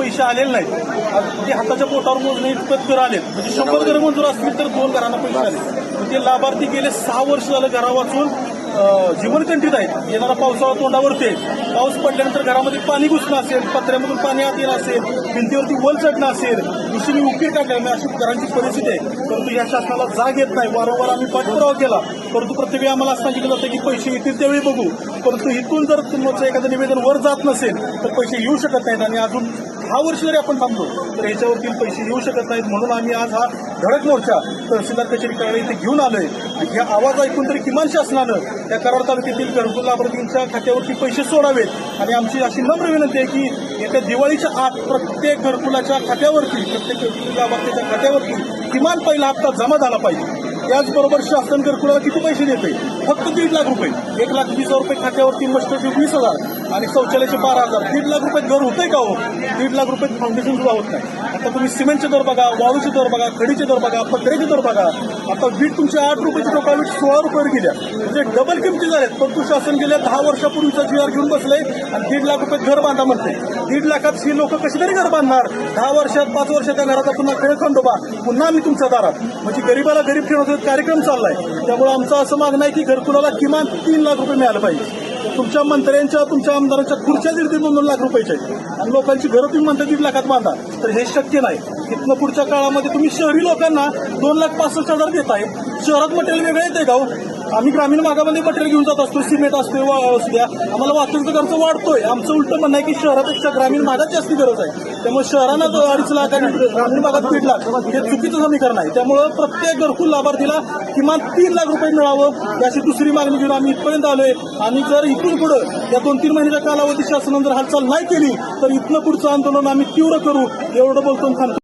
पैसे आलेले नाहीत. ते हाताच्या पोटावर मोजणे इतपत घर आले म्हणजे शंभर घर मंजूर असतील तर दोन घरांना पैसे आले ते लाभार्थी गेले सहा वर्ष झालं घरा वाचून आहेत. येणारा पावसाळा तोंडावरती आहे पाऊस पडल्यानंतर घरामध्ये पाणी घुसणं असेल पत्र्यामधून पाणी आत येणं असेल भिंतीवरती वल चढणं असेल दुसरी उकीर काढणं अशी घरांची परिस्थिती आहे. परंतु या शासनाला जाग येत नाही. वारंवार आम्ही पाठपुरावा केला. परंतु प्रत्येक आम्हाला असं सांगितलं जातं की पैसे येतील त्यावेळी बघू. परंतु इथून जर तुमचं एखादं निवेदन वर जात नसेल तर पैसे येऊ शकत नाहीत आणि अजून दहा वर्ष जरी आपण थांबलो तर याच्यावरती पैसे येऊ शकत नाहीत. म्हणून आम्ही आज हा धडक मोर्चा तहसीलदार कचेरी कार्यालय इथे घेऊन आलोय. आणि ह्या आवाज ऐकून तरी किमान शासनानं त्या कराड तालुक्यातील घरकुल लाभार्थींच्या खात्यावरती पैसे सोडावेत. आणि आमची अशी नम्र विनंती आहे की येत्या दिवाळीच्या आत प्रत्येक घरकुलाच्या खात्यावरती प्रत्येक घरकुल लाभार्थीच्या खात्यावरती किमान पहिला हप्ता जमा झाला पाहिजे. त्याचबरोबर शासन घरकुलाला किती पैसे देते? फक्त दीड लाख रुपये. एक लाख वीस हजार रुपये खात्यावरती मस्टरचे वीस हजार. आणि शौचालयाचे बारा हजार. दीड लाख रुपये घर होतंय का हो? दीड लाख रुपये फाउंडेशन सुद्धा होत नाही. आता तुम्ही सिमेंटचे दर बघा वाळूचे दर बघा खडीचे दर बघा पत्र्याचे दर बघा. आता वीट तुमची आठ रुपयाची टोका वीट सोळा रुपयावर गेल्या. म्हणजे डबल किमती झाल्यात. परंतु शासन गेल्या दहा वर्षापूर्वीचा जी आर घेऊन बसलंय आणि दीड लाख रुपये घर बांधा म्हणते दीड लाखात ही लोक कशी तरी घर बांधणार? दहा वर्षात पाच वर्षाच्या घराचा पुन्हा खेळ खंडोबा. पुन्हा आम्ही तुमच्या दारात. म्हणजे गरीबाला गरीब ठेवण्याचा कार्यक्रम चाललाय. त्यामुळे आमचं असं मागणं आहे की घरकुलाला किमान तीन लाख रुपये मिळालं पाहिजे. तुमच्या मंत्र्यांच्या तुमच्या आमदारांच्या खुर्च्या दीड ते दोन दोन लाख रुपयाच्या आणि लोकांची घरं तुम्ही म्हणता दीड लाखात बांधा. तर हे शक्य नाही. इथनं पुढच्या काळामध्ये तुम्ही शहरी लोकांना दोन लाख पासष्ट हजार देत आहे शहरात मटेरियल वेगळं येते गाव आम्ही ग्रामीण भागामध्ये पटेल घेऊन जात असतो सिमेंट असतो असू द्या. आम्हाला वाहतूक खर्च वाढतोय. आमचं उलटं म्हणणं आहे की शहरापेक्षा ग्रामीण भागात जास्ती गरज आहे. त्यामुळे शहरांना अडीच लाख आणि ग्रामीण भागात दीड लाख हे चुकीचं समीकरण आहे. त्यामुळं प्रत्येक घरकुल लाभार्थीला किमान तीन लाख रुपये मिळावं याची दुसरी मागणी घेऊन आम्ही इथपर्यंत आलोय. आणि जर इथून पुढं या दोन तीन महिन्याच्या कालावधी शासनानं जर हालचाल नाही केली तर इथनं पुढचं आंदोलन आम्ही तीव्र करू. एवढं बोलतो थांबतो.